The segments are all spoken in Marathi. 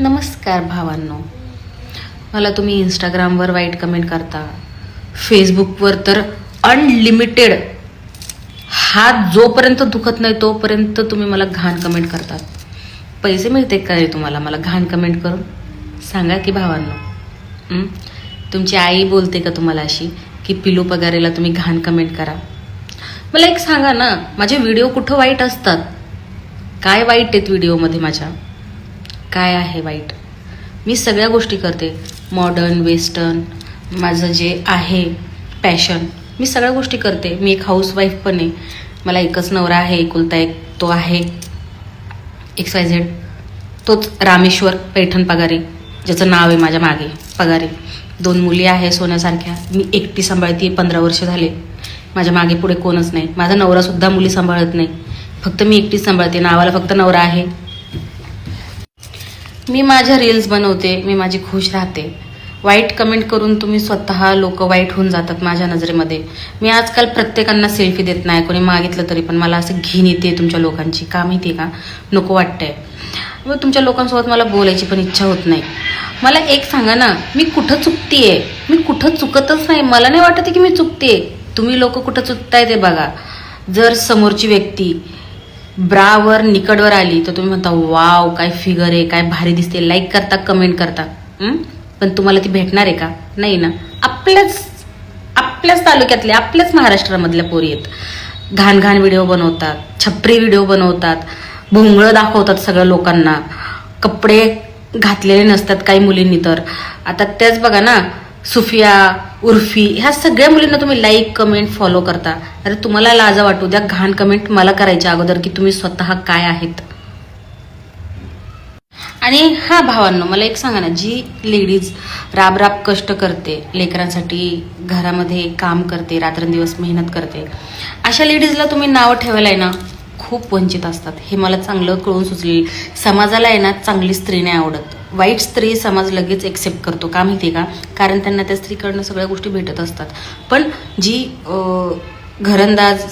नमस्कार भावांनो. मला तुम्ही इंस्टाग्रामवर वाईट कमेंट करता. फेसबुकवर तर अनलिमिटेड हात जोपर्यंत दुखत नाही तोपर्यंत तुम्ही मला घाण कमेंट करतात. पैसे मिळते का रे तुम्हाला? मला घाण कमेंट करून. सांगा की भावांनो. तुमची आई बोलते का तुम्हाला अशी की पिलू पगारेला तुम्ही घाण कमेंट करा? मला एक सांगा ना माझे व्हिडिओ कुठं वाईट असतात? काय वाईट आहेत व्हिडिओमध्ये माझ्या? काय आहे वाईट? मी सगळ्या गोष्टी करते. मॉडर्न वेस्टर्न माझं जे आहे पॅशन मी सगळ्या गोष्टी करते. मी एक हाऊसवाईफ पण आहे. मला एकच नवरा आहे एकुलता एक तो आहे. एक्स वाय झेड तोच रामेश्वर पैठण पगारे ज्याचं नाव आहे माझ्या मागे पगारे. दोन मुली आहे सोन्यासारख्या. मी एकटी सांभाळते पंधरा वर्ष झाले. माझ्या मागे पुढे कोणच नाही. माझा नवरासुद्धा मुली सांभाळत नाही. फक्त मी एकटीच सांभाळते. नावाला फक्त नवरा आहे. मी माझ्या रील्स बनवते मी माझी खुश राहते. वाईट कमेंट करून तुम्ही स्वतः लोक वाईट होऊन जातात माझ्या नजरेमध्ये. मी आजकाल प्रत्येकांना सेल्फी देत नाही कोणी मागितलं तरी पण मला असं घेण येते तुमच्या लोकांची. का माहिती का? नको वाटतंय. मग तुमच्या लोकांसोबत मला बोलायची पण इच्छा होत नाही. मला एक सांगा ना मी कुठं चुकतीये? मी कुठं चुकतच नाही. मला नाही वाटत की मी चुकते तुम्ही लोक कुठं चुकताय ते बघा. जर समोरची व्यक्ती ब्रावर निकडवर आली तर तुम्ही म्हणता वाव काय फिगर आहे काय भारी दिसते. लाईक करता कमेंट करता. पण तुम्हाला ती भेटणार आहे का? नाही ना. आपल्याच आपल्याच तालुक्यातल्या आपल्याच महाराष्ट्रामधल्या पोरी आहेत. घाण घाण व्हिडिओ बनवतात छपरी व्हिडिओ बनवतात भोंगळं दाखवतात सगळ्या लोकांना. कपडे घातलेले नसतात काही मुलींनी तर. आता त्याच बघा ना सुफिया उर्फी ह्या सगळ्या मुलींना तुम्ही लाईक कमेंट फॉलो करता. अरे तुम्हाला लाजा वाटू द्या घाण कमेंट मला करायच्या अगोदर की तुम्ही स्वतः काय आहेत. आणि हा भावांनो मला एक सांगा ना जी लेडीज राब राब कष्ट करते लेकरांसाठी घरामध्ये काम करते रात्रंदिवस मेहनत करते अशा लेडीजला तुम्ही नावं ठेवायला आहे ना खूप वंचित असतात. हे मला चांगलं कळून सुचले समाजाला आहे ना चांगली स्त्री नाही आवडत. वाईट स्त्री समाज लगेच एक्सेप्ट करतो का माहिती आहे का? कारण त्यांना त्या स्त्रीकडनं सगळ्या गोष्टी भेटत असतात. पण जी घरंदाज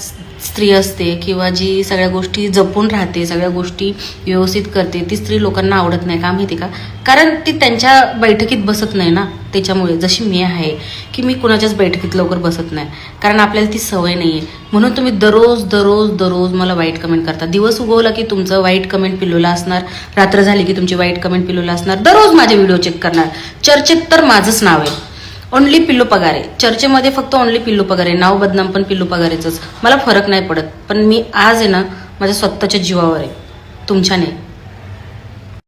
स्त्री असते किंवा जी सगळ्या गोष्टी जपून राहते सगळ्या गोष्टी व्यवस्थित करते ती स्त्री लोकांना आवडत नाही. का माहिती का? कारण ती त्यांच्या बैठकीत बसत नाही ना. त्याच्यामुळे जशी मी आहे की मी कुणाच्याच बैठकीत लवकर बसत नाही. कारण आपल्याला ती सवय नाही आहे म्हणून तुम्ही दररोज दररोज दररोज मला वाईट कमेंट करता. दिवस उगवला की तुमचं वाईट कमेंट पिलोला असणार. रात्र झाली की तुमची वाईट कमेंट पिलोला असणार. दररोज माझे व्हिडिओ चेक करणार. चर्चेत तर माझंच नाव आहे. ओनली पिल्लू पगारे. चर्चेमध्ये फक्त ओनली पिल्लू पगारे. नाव बदनाम पण पिल्लू पगारेचंच. मला फरक नाही पडत. पण मी आज आहे ना माझ्या स्वतःच्या जीवावर आहे. तुमच्या नाही